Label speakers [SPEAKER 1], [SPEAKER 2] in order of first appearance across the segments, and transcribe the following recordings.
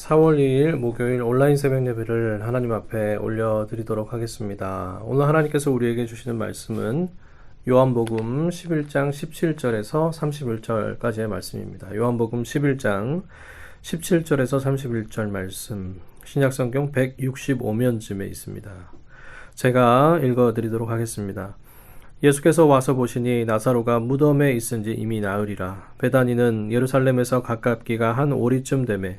[SPEAKER 1] 4월 2일 목요일 온라인 새벽 예배를 하나님 앞에 올려드리도록 하겠습니다. 오늘 하나님께서 우리에게 주시는 말씀은 요한복음 11장 17절에서 31절까지의 말씀입니다. 요한복음 11장 17절에서 31절 말씀 신약성경 165면쯤에 있습니다. 제가 읽어드리도록 하겠습니다. 예수께서 와서 보시니 나사로가 무덤에 있은 지 이미 나으리라. 베다니는 예루살렘에서 가깝기가 한 오리쯤 되매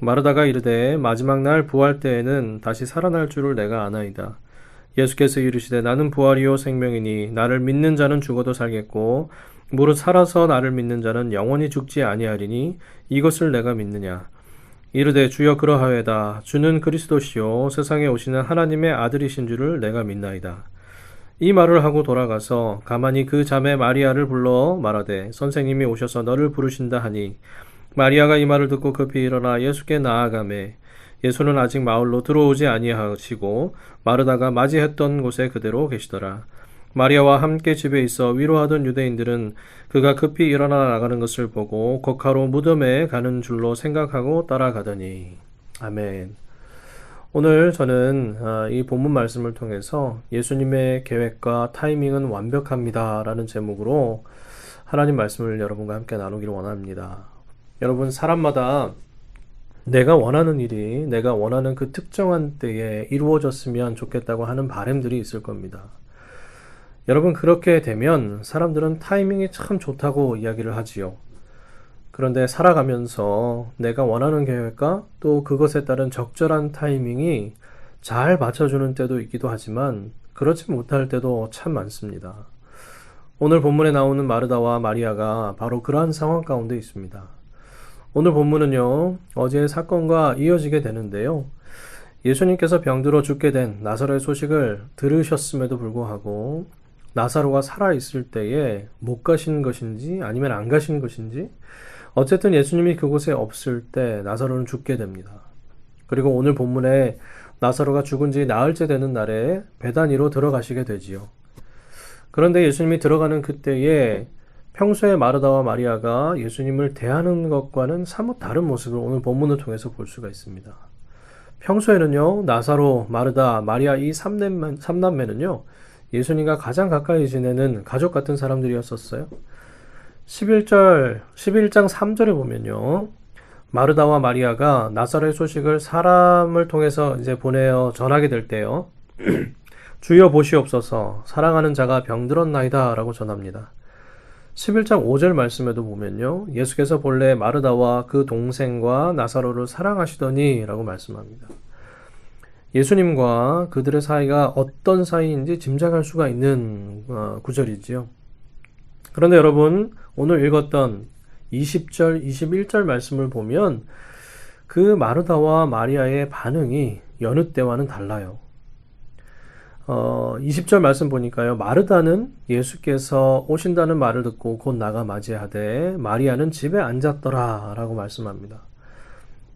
[SPEAKER 1] 마르다가 이르되 마지막 날 부활 때에는 다시 살아날 줄을 내가 아나이다. 예수께서 이르시되 나는 부활이요 생명이니 나를 믿는 자는 죽어도 살겠고 무릇 살아서 나를 믿는 자는 영원히 죽지 아니하리니 이것을 내가 믿느냐. 이르되 주여 그러하외다. 주는 그리스도시요 세상에 오시는 하나님의 아들이신 줄을 내가 믿나이다. 이 말을 하고 돌아가서 가만히 그 자매 마리아를 불러 말하되 선생님이 오셔서 너를 부르신다 하니 마리아가 이 말을 듣고 급히 일어나 예수께 나아가매 예수는 아직 마을로 들어오지 아니하시고 마르다가 맞이했던 곳에 그대로 계시더라. 마리아와 함께 집에 있어 위로하던 유대인들은 그가 급히 일어나 나가는 것을 보고 거카로 무덤에 가는 줄로 생각하고 따라가더니 아멘. 오늘 저는 아, 이 본문 말씀을 통해서 예수님의 계획과 타이밍은 완벽합니다라는 제목으로 하나님 말씀을 여러분과 함께 나누기를 원합니다. 여러분 사람마다 내가 원하는 일이 내가 원하는 그 특정한 때에 이루어졌으면 좋겠다고 하는 바램들이 있을 겁니다. 여러분 그렇게 되면 사람들은 타이밍이 참 좋다고 이야기를 하지요. 그런데 살아가면서 내가 원하는 계획과 또 그것에 따른 적절한 타이밍이 잘 맞춰주는 때도 있기도 하지만 그렇지 못할 때도 참 많습니다. 오늘 본문에 나오는 마르다와 마리아가 바로 그러한 상황 가운데 있습니다. 오늘 본문은요, 어제의 사건과 이어지게 되는데요. 예수님께서 병들어 죽게 된 나사로의 소식을 들으셨음에도 불구하고 나사로가 살아있을 때에 못 가신 것인지 아니면 안 가신 것인지 어쨌든 예수님이 그곳에 없을 때 나사로는 죽게 됩니다. 그리고 오늘 본문에 나사로가 죽은 지 나흘째 되는 날에 배단위로 들어가시게 되지요. 그런데 예수님이 들어가는 그때에 평소에 마르다와 마리아가 예수님을 대하는 것과는 사뭇 다른 모습을 오늘 본문을 통해서 볼 수가 있습니다. 평소에는요, 나사로, 마르다, 마리아 이 3남매, 3남매는요, 예수님과 가장 가까이 지내는 가족 같은 사람들이었었어요. 11절, 11장 3절에 보면요. 마르다와 마리아가 나사로의 소식을 사람을 통해서 이제 보내어 전하게 될 때요. 주여 보시옵소서, 사랑하는 자가 병들었나이다 라고 전합니다. 11장 5절 말씀에도 보면요. 예수께서 본래 마르다와 그 동생과 나사로를 사랑하시더니 라고 말씀합니다. 예수님과 그들의 사이가 어떤 사이인지 짐작할 수가 있는 어, 구절이지요. 그런데 여러분, 오늘 읽었던 20절, 21절 말씀을 보면 그 마르다와 마리아의 반응이 여느 때와는 달라요. 어, 20절 말씀 보니까요. 마르다는 예수께서 오신다는 말을 듣고 곧 나가 맞이하되 마리아는 집에 앉았더라 라고 말씀합니다.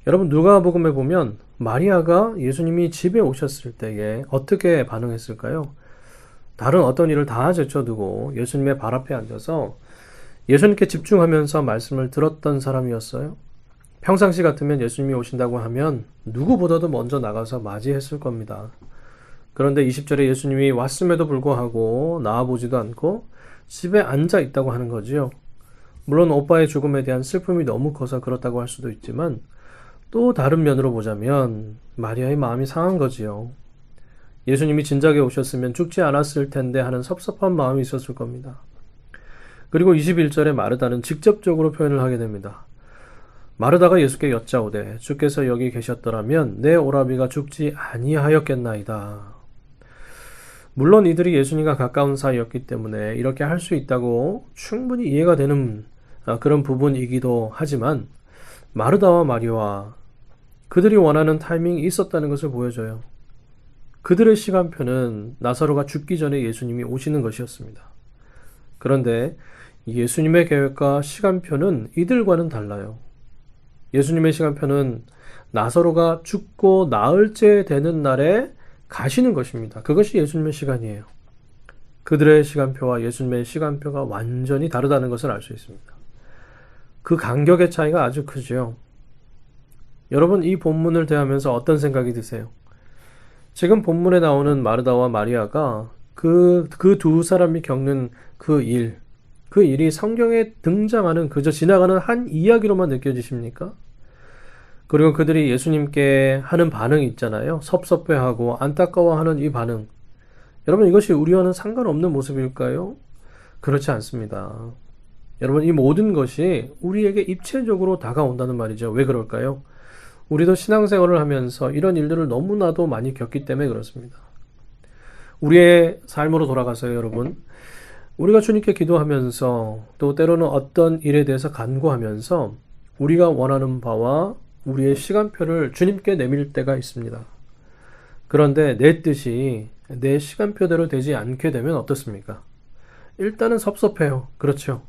[SPEAKER 1] 여러분 누가복음에 보면 마리아가 예수님이 집에 오셨을 때에 어떻게 반응했을까요? 다른 어떤 일을 다 제쳐두고 예수님의 발 앞에 앉아서 예수님께 집중하면서 말씀을 들었던 사람이었어요. 평상시 같으면 예수님이 오신다고 하면 누구보다도 먼저 나가서 맞이했을 겁니다. 그런데 20절에 예수님이 왔음에도 불구하고 나와보지도 않고 집에 앉아 있다고 하는 거지요. 물론 오빠의 죽음에 대한 슬픔이 너무 커서 그렇다고 할 수도 있지만 또 다른 면으로 보자면 마리아의 마음이 상한 거지요. 예수님이 진작에 오셨으면 죽지 않았을 텐데 하는 섭섭한 마음이 있었을 겁니다. 그리고 21절에 마르다는 직접적으로 표현을 하게 됩니다. 마르다가 예수께 여짜오되 주께서 여기 계셨더라면 내 오라비가 죽지 아니하였겠나이다. 물론 이들이 예수님과 가까운 사이였기 때문에 이렇게 할 수 있다고 충분히 이해가 되는 아, 그런 부분이기도 하지만 마르다와 마리와 그들이 원하는 타이밍이 있었다는 것을 보여줘요. 그들의 시간표는 나사로가 죽기 전에 예수님이 오시는 것이었습니다. 그런데 예수님의 계획과 시간표는 이들과는 달라요. 예수님의 시간표는 나사로가 죽고 나흘째 되는 날에 가시는 것입니다. 그것이 예수님의 시간이에요. 그들의 시간표와 예수님의 시간표가 완전히 다르다는 것을 알 수 있습니다. 그 간격의 차이가 아주 크죠. 여러분 이 본문을 대하면서 어떤 생각이 드세요? 지금 본문에 나오는 마르다와 마리아가 그 그 두 사람이 겪는 그 일, 그 일이 성경에 등장하는 그저 지나가는 한 이야기로만 느껴지십니까? 그리고 그들이 예수님께 하는 반응이 있잖아요. 섭섭해하고 안타까워하는 이 반응. 여러분 이것이 우리와는 상관없는 모습일까요? 그렇지 않습니다. 여러분 이 모든 것이 우리에게 입체적으로 다가온다는 말이죠. 왜 그럴까요? 우리도 신앙생활을 하면서 이런 일들을 너무나도 많이 겪기 때문에 그렇습니다. 우리의 삶으로 돌아가서요, 여러분. 우리가 주님께 기도하면서 또 때로는 어떤 일에 대해서 간구하면서 우리가 원하는 바와 우리의 시간표를 주님께 내밀 때가 있습니다. 그런데 내 뜻이 내 시간표대로 되지 않게 되면 어떻습니까? 일단은 섭섭해요. 그렇죠.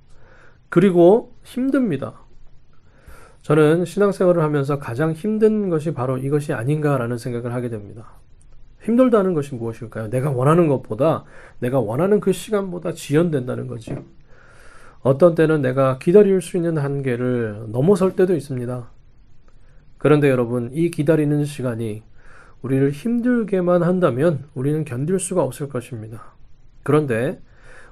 [SPEAKER 1] 그리고 힘듭니다. 저는 신앙생활을 하면서 가장 힘든 것이 바로 이것이 아닌가라는 생각을 하게 됩니다. 힘들다는 것이 무엇일까요? 내가 원하는 것보다 내가 원하는 그 시간보다 지연된다는 거죠. 어떤 때는 내가 기다릴 수 있는 한계를 넘어설 때도 있습니다. 그런데 여러분, 이 기다리는 시간이 우리를 힘들게만 한다면 우리는 견딜 수가 없을 것입니다. 그런데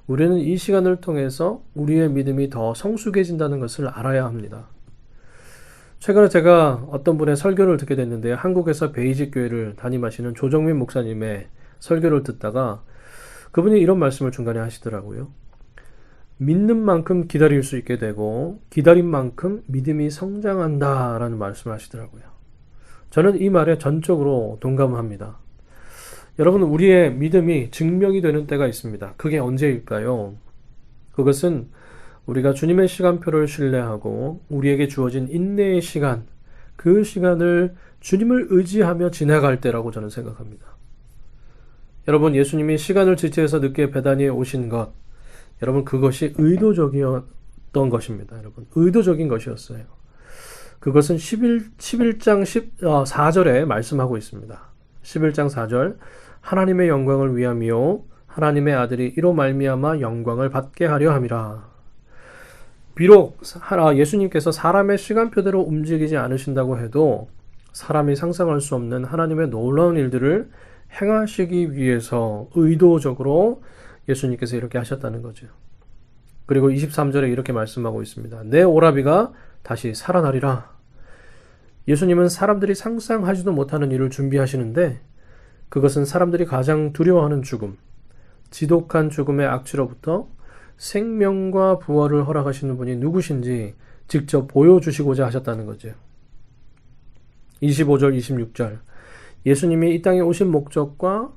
[SPEAKER 1] 우리는 이 시간을 통해서 우리의 믿음이 더 성숙해진다는 것을 알아야 합니다. 최근에 제가 어떤 분의 설교를 듣게 됐는데요. 한국에서 베이직 교회를 담임하시는 조정민 목사님의 설교를 듣다가 그분이 이런 말씀을 중간에 하시더라고요. 믿는 만큼 기다릴 수 있게 되고 기다린 만큼 믿음이 성장한다라는 말씀을 하시더라고요. 저는 이 말에 전적으로 동감합니다. 여러분 우리의 믿음이 증명이 되는 때가 있습니다. 그게 언제일까요? 그것은 우리가 주님의 시간표를 신뢰하고 우리에게 주어진 인내의 시간, 그 시간을 주님을 의지하며 지나갈 때라고 저는 생각합니다. 여러분 예수님이 시간을 지체해서 늦게 배단위에 오신 것, 여러분 그것이 의도적이었던 것입니다. 여러분 의도적인 것이었어요. 그것은 11, 11장 10, 4절에 말씀하고 있습니다. 11장 4절 하나님의 영광을 위함이요 하나님의 아들이 이로 말미암아 영광을 받게 하려 함이라. 비록 예수님께서 사람의 시간표대로 움직이지 않으신다고 해도 사람이 상상할 수 없는 하나님의 놀라운 일들을 행하시기 위해서 의도적으로 예수님께서 이렇게 하셨다는 거죠. 그리고 23절에 이렇게 말씀하고 있습니다. 내 오라비가 다시 살아나리라. 예수님은 사람들이 상상하지도 못하는 일을 준비하시는데 그것은 사람들이 가장 두려워하는 죽음, 지독한 죽음의 악취로부터 생명과 부활을 허락하시는 분이 누구신지 직접 보여주시고자 하셨다는 거죠. 25절, 26절. 예수님이 이 땅에 오신 목적과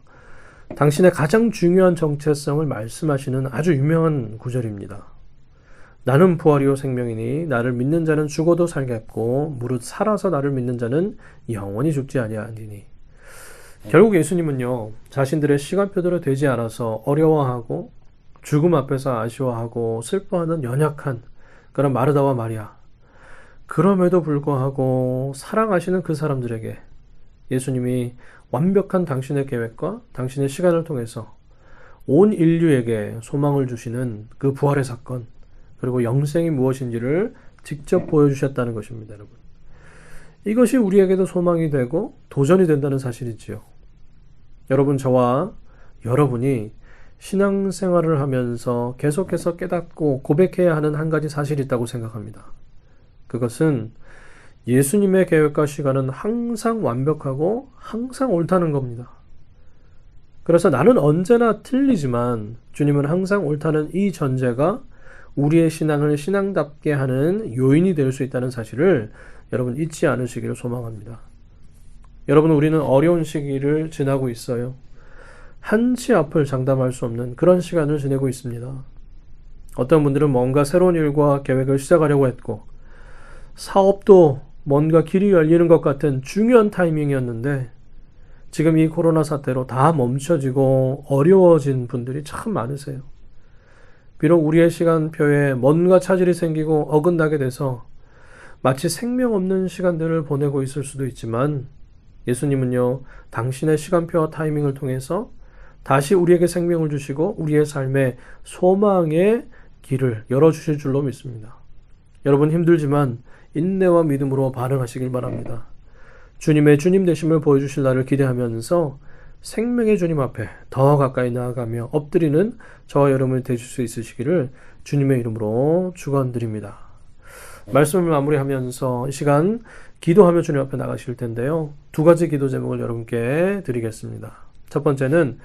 [SPEAKER 1] 당신의 가장 중요한 정체성을 말씀하시는 아주 유명한 구절입니다. 나는 부활이요 생명이니 나를 믿는 자는 죽어도 살겠고 무릇 살아서 나를 믿는 자는 영원히 죽지 아니하니니. 결국 예수님은요 자신들의 시간표대로 되지 않아서 어려워하고 죽음 앞에서 아쉬워하고 슬퍼하는 연약한 그런 마르다와 마리아. 그럼에도 불구하고 사랑하시는 그 사람들에게 예수님이 완벽한 당신의 계획과 당신의 시간을 통해서 온 인류에게 소망을 주시는 그 부활의 사건, 그리고 영생이 무엇인지를 직접 보여주셨다는 것입니다, 여러분. 이것이 우리에게도 소망이 되고 도전이 된다는 사실이지요. 여러분, 저와 여러분이 신앙생활을 하면서 계속해서 깨닫고 고백해야 하는 한 가지 사실이 있다고 생각합니다. 그것은 예수님의 계획과 시간은 항상 완벽하고 항상 옳다는 겁니다. 그래서 나는 언제나 틀리지만 주님은 항상 옳다는 이 전제가 우리의 신앙을 신앙답게 하는 요인이 될 수 있다는 사실을 여러분 잊지 않으시기를 소망합니다. 여러분, 우리는 어려운 시기를 지나고 있어요. 한치 앞을 장담할 수 없는 그런 시간을 지내고 있습니다. 어떤 분들은 뭔가 새로운 일과 계획을 시작하려고 했고, 사업도 뭔가 길이 열리는 것 같은 중요한 타이밍이었는데, 지금 이 코로나 사태로 다 멈춰지고 어려워진 분들이 참 많으세요. 비록 우리의 시간표에 뭔가 차질이 생기고 어긋나게 돼서 마치 생명 없는 시간들을 보내고 있을 수도 있지만 예수님은요, 당신의 시간표와 타이밍을 통해서 다시 우리에게 생명을 주시고 우리의 삶에 소망의 길을 열어주실 줄로 믿습니다. 여러분 힘들지만 인내와 믿음으로 반응하시길 바랍니다. 주님의 주님 되심을 보여주실 날을 기대하면서 생명의 주님 앞에 더 가까이 나아가며 엎드리는 저와 여러분이 되실 수 있으시기를 주님의 이름으로 축원드립니다. 말씀을 마무리하면서 이 시간 기도하며 주님 앞에 나가실 텐데요. 두 가지 기도 제목을 여러분께 드리겠습니다. 첫 번째는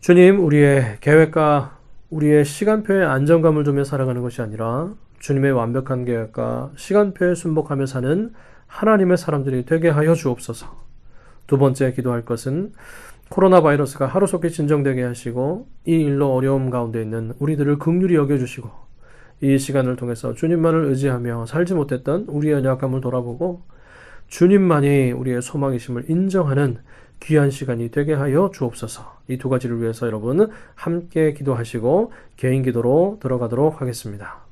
[SPEAKER 1] 주님 우리의 계획과 우리의 시간표에 안정감을 두며 살아가는 것이 아니라 주님의 완벽한 계획과 시간표에 순복하며 사는 하나님의 사람들이 되게 하여 주옵소서. 두 번째 기도할 것은 코로나 바이러스가 하루속히 진정되게 하시고 이 일로 어려움 가운데 있는 우리들을 극률히 여겨주시고 이 시간을 통해서 주님만을 의지하며 살지 못했던 우리의 연약함을 돌아보고 주님만이 우리의 소망이심을 인정하는 귀한 시간이 되게 하여 주옵소서. 이 두 가지를 위해서 여러분 함께 기도하시고 개인 기도로 들어가도록 하겠습니다.